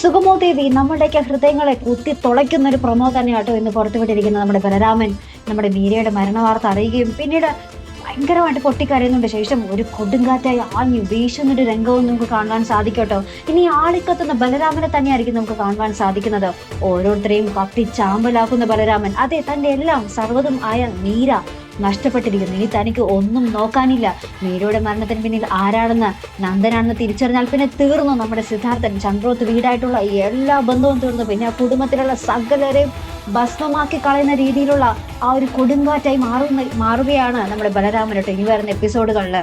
സുഗമോ ദേവി നമ്മുടെയൊക്കെ ഹൃദയങ്ങളെ കുത്തി തുളയ്ക്കുന്ന ഒരു പ്രമോ തന്നെയാട്ടോ ഇന്ന് പുറത്തുവിട്ടിരിക്കുന്നത് നമ്മുടെ ബലരാമൻ. നമ്മുടെ മീരയുടെ മരണവാർത്ത അറിയുകയും പിന്നീട് ഭയങ്കരമായിട്ട് പൊട്ടിക്കരയുന്നുണ്ട്. ശേഷം ഒരു കൊടുങ്കാറ്റായി ആഞ്ഞു വീശുന്നൊരു രംഗവും നമുക്ക് കാണുവാൻ സാധിക്കട്ടോ. ഇനി ആളിക്കത്തുന്ന ബലരാമനെ തന്നെയായിരിക്കും നമുക്ക് കാണുവാൻ സാധിക്കുന്നത്. ഓരോരുത്തരെയും കത്തി ചാമ്പലാക്കുന്ന ബലരാമൻ. അതെ തന്റെ എല്ലാം സർവതും ആയ മീര. നഷ്ടപ്പെട്ടിരിക്കുന്നു. ഇനി തനിക്ക് ഒന്നും നോക്കാനില്ല. മീരയുടെ മരണത്തിന് പിന്നിൽ ആരാണെന്ന് നന്ദനാണെന്ന് തിരിച്ചറിഞ്ഞാൽ പിന്നെ തീർന്നു നമ്മുടെ സിദ്ധാർത്ഥൻ. ചന്ദ്രോത്ത് വീടായിട്ടുള്ള എല്ലാ ബന്ധവും തീർന്നു. പിന്നെ ആ കുടുംബത്തിലുള്ള സകലരെയും ഭസ്മമാക്കി കളയുന്ന രീതിയിലുള്ള ആ ഒരു കൊടുങ്കാറ്റായി മാറുന്ന മാറുകയാണ് നമ്മുടെ ബലരാമനോട്ട് ഇനി വരുന്ന എപ്പിസോഡുകളിൽ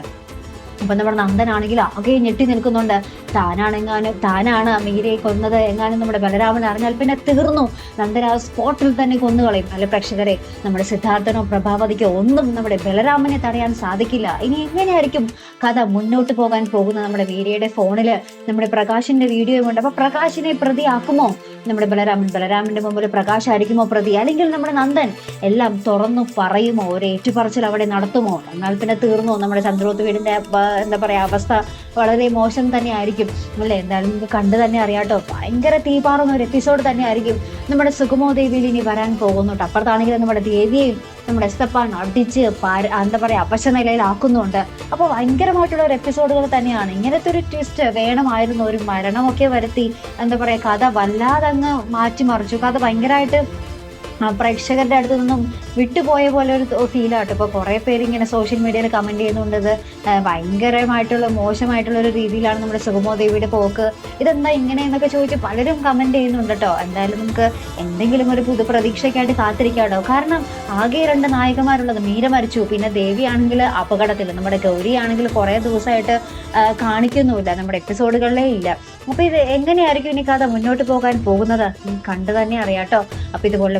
അപ്പൊ നമ്മുടെ നന്ദനാണെങ്കിൽ ആകെ ഞെട്ടി നിൽക്കുന്നുണ്ട്. താനാണെങ്ങാനും താനാണ് മീരയെ കൊന്നത് എങ്ങാനും നമ്മുടെ ബലരാമൻ അറിഞ്ഞാൽ പിന്നെ തീർന്നു. നന്ദൻ ആ സ്പോട്ടിൽ തന്നെ കൊന്നുകളയും. അല്ലെ പ്രേക്ഷകരെ നമ്മുടെ സിദ്ധാർത്ഥനോ പ്രഭാവതിക്കോ ഒന്നും നമ്മുടെ ബലരാമനെ തടയാൻ സാധിക്കില്ല. ഇനി എങ്ങനെയായിരിക്കും കഥ മുന്നോട്ട് പോകാൻ പോകുന്ന നമ്മുടെ മീരയുടെ ഫോണിൽ നമ്മുടെ പ്രകാശിന്റെ വീഡിയോ ഉണ്ട്. അപ്പൊ പ്രകാശിനെ പ്രതിയാക്കുമോ? നമ്മുടെ ബലരാമൻ ബലരാമന്റെ മുമ്പിൽ പ്രകാശായിരിക്കുമോ പ്രതി? അല്ലെങ്കിൽ നമ്മുടെ നന്ദൻ എല്ലാം തുറന്നു പറയുമോ? ഒരു ഏറ്റുപറച്ചിൽ അവിടെ നടത്തുമോ? എന്നാൽ പിന്നെ തീർന്നു. നമ്മുടെ ചന്ദ്രോത്ത് വീടിന്റെ എന്താ പറയാ അവസ്ഥ വളരെ മോശം തന്നെ ആയിരിക്കും അല്ലേ? എന്തായാലും നമുക്ക് കണ്ടു തന്നെ അറിയാട്ടോ. ഭയങ്കര തീപാറുന്ന ഒരു എപ്പിസോഡ് തന്നെ ആയിരിക്കും നമ്മുടെ സുഗമോ ദേവിയിൽ ഇനി വരാൻ പോകുന്നു അപ്പുറത്താണെങ്കിൽ നമ്മുടെ ദേവിയെയും നമ്മുടെ എസ്തപ്പാൻ അടിച്ച് പാര എന്താ പറയാ അപശ നിലയിലാക്കുന്നുണ്ട് അപ്പോൾ ഭയങ്കരമായിട്ടുള്ള ഒരു എപ്പിസോഡുകൾ തന്നെയാണ്. ഇങ്ങനത്തെ ഒരു ട്വിസ്റ്റ് വേണമായിരുന്നു. ഒരു മരണമൊക്കെ വരുത്തി എന്താ പറയാ കഥ വല്ലാതെ അങ്ങ് മാറ്റിമറിച്ചു. കഥ ഭയങ്കരമായിട്ട് പ്രേക്ഷകരുടെ അടുത്ത് നിന്നും വിട്ടുപോയ പോലെ ഒരു ഫീലാട്ടോ ഇപ്പോൾ കുറേ പേര് ഇങ്ങനെ സോഷ്യൽ മീഡിയയിൽ കമന്റ് ചെയ്യുന്നുണ്ടത് ഭയങ്കരമായിട്ടുള്ള മോശമായിട്ടുള്ള ഒരു രീതിയിലാണ് നമ്മുടെ സുഗമോ ദേവിയുടെ പോക്ക്. ഇതെന്താ ഇങ്ങനെ എന്നൊക്കെ ചോദിച്ച് പലരും കമന്റ് ചെയ്യുന്നുണ്ട് കേട്ടോ എന്തായാലും നമുക്ക് എന്തെങ്കിലും ഒരു പുതു പ്രതീക്ഷയ്ക്കായിട്ട് കാത്തിരിക്കാട്ടോ കാരണം ആകെ രണ്ട് നായകന്മാരുള്ളത് മീര മരിച്ചു. പിന്നെ ദേവിയാണെങ്കിൽ അപകടത്തിൽ. നമ്മുടെ ഗൗരിയാണെങ്കിൽ കുറേ ദിവസമായിട്ട് കാണിക്കുന്നുമില്ല. നമ്മുടെ എപ്പിസോഡുകളിലേ ഇല്ല. അപ്പോൾ ഇത് എങ്ങനെയായിരിക്കും ഇനി കഥ മുന്നോട്ട് പോകാൻ പോകുന്നത്? കണ്ടു തന്നെ അറിയാട്ടോ അപ്പോൾ ഇതുപോലെ